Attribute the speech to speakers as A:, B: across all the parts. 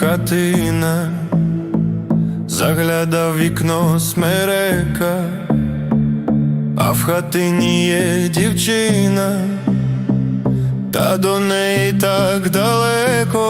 A: хатина, заглядав вікно смерека, а в хатині є дівчина, та до неї так далеко.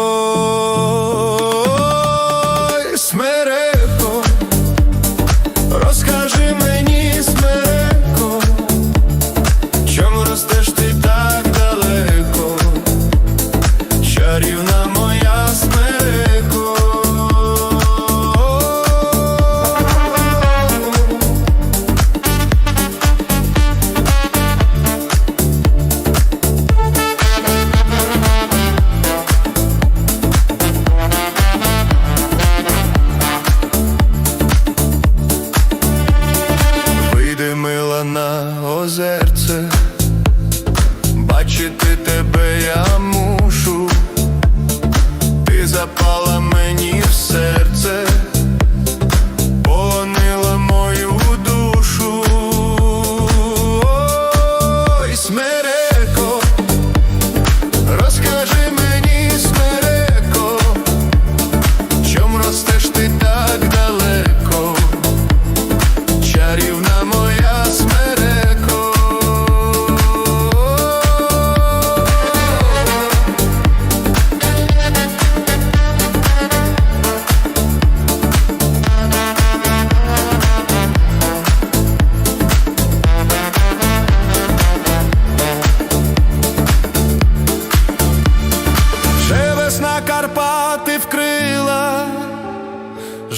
A: üzerse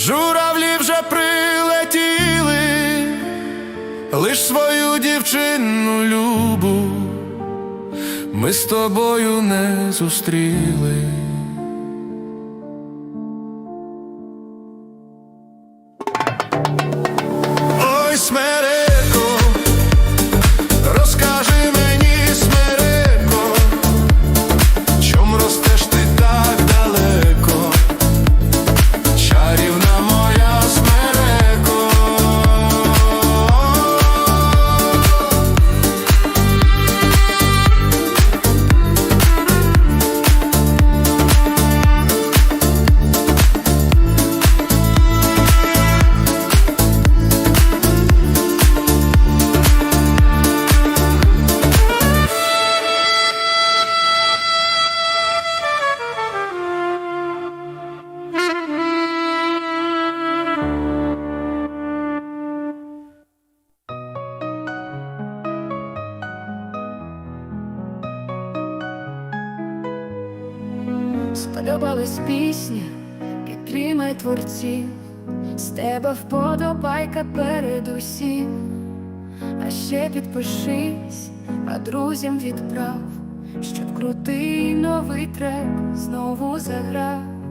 A: журавлі вже прилетіли, лиш свою дівчину любу ми з тобою не зустріли.
B: Сподобалась пісня, підтримай творців, з тебе вподобайка передусім, а ще підпишись, а друзям відправ, щоб крутий новий трек знову заграв.